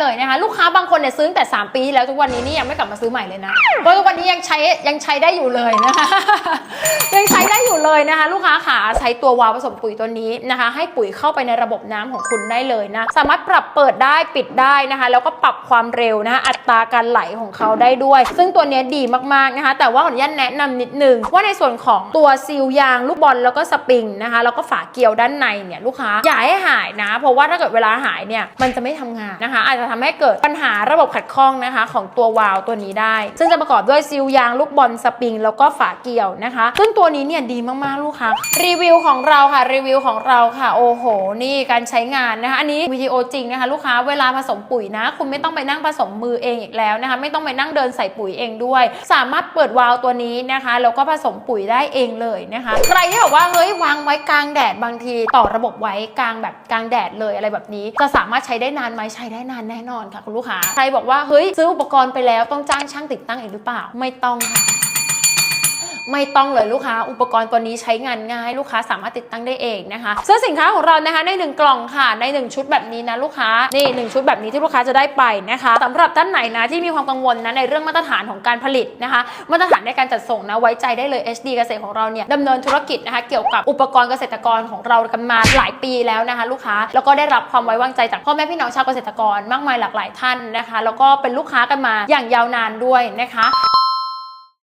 เลยนะคะลูกค้าบางคนเนี่ยซื้อตั้งแต่ 3 ปีที่แล้วทุกวันนี้นี่ยังไม่กลับมาซื้อใหม่เลยนะเพราะทุกวันนี้ยังใช้ยังใช้ได้อยู่เลยนะคะยังใช้ได้อยู่เลยนะคะ ลูกค้าขาใช้ตัววาวผสมปุ๋ยตัวนี้นะคะ ให้ปุ๋ยเข้าไปในระบบน้ำของคุณได้เลยนะสามารถปรับเปิดได้ปิดได้นะคะ แล้วก็ปรับความเร็วนะคะอัตราการไหลของเขาได้ด้วย ซึ่งตัวนี้ดีมากๆนะคะ แต่ว่าขออนุญาตแนะนำนิดนึงว่าในส่วนของตัวซีลยางลูกบอลแล้วก็สปริงนะคะแล้วก็ฝาเกลียวด้านในเนี่ยลูกค้าอย่าให้หายนะ เพราะว่าถ้าเกิดเวลาหายเนี่ยมันจะไม่ทำงานนะคะ อาจจะทำให้เกิดปัญหาระบบขัดข้องนะคะของตัววาล์วตัวนี้ได้ ซึ่งจะประกอบด้วยซีลยางลูกบอลสปริง แล้วก็ฝาเกลียวนะคะ ซึ่งตัวนี้เนี่ยดีมากๆลูกค้ารีวิวของเราค่ะรีวิวของเราค่ะโอ้โห นี่การใช้งานนะคะอันนี้วิดีโอจริงนะคะลูกค้าเวลาผสมปุ๋ยนะ คุณไม่ต้องไปนั่งผสมมือเองอีกแล้วนะคะไม่ต้องไปนั่งเดินใส่ปุ๋ยเองด้วย สามารถเปิดวาล์วตัวนี้นะคะแล้วก็ผสมปุ๋ยได้เองเลยนะคะใครที่บอกว่าเฮ้ยวางไว้กลางแดดบางที ต่อระบบไว้กลางแบบกลางแดดเลยอะไรแบบนี้ จะสามารถใช้ได้นานไหมใช้ได้นานแน่นอนค่ะคุณลูกค้า ใครบอกว่าเฮ้ยซื้ออุปกรณ์ไปแล้วต้องจ้างช่างติดตั้งอีกหรือเปล่า ไม่ต้องค่ะ ไม่ต้องเลยลูกค้า อุปกรณ์ตัวนี้ใช้งานง่ายลูกค้าสามารถติดตั้งได้เองนะคะซึ่งสินค้าของเรานะคะใน 1 กล่องค่ะ ใน 1 ชุดแบบนี้นะลูกค้านี่หนึ่งชุดแบบนี้ที่ลูกค้าจะได้ไปนะคะสำหรับท่านไหนนะที่มีความกังวลนะในเรื่องมาตรฐานของการผลิตนะคะมาตรฐานในการจัดส่งนะไว้ใจได้เลย HD เกษตรของเราเนี่ยดำเนินธุรกิจนะคะเกี่ยวกับอุปกรณ์เกษตรกรของเรากันมาหลายปีแล้วนะคะ ลูกค้าแล้วก็ได้รับความไว้วางใจจากพ่อแม่พี่น้องชาวเกษตรกรมากมายหลากหลายท่านนะคะ แล้วก็เป็นลูกค้ากันมาอย่างยาวนานด้วยนะคะ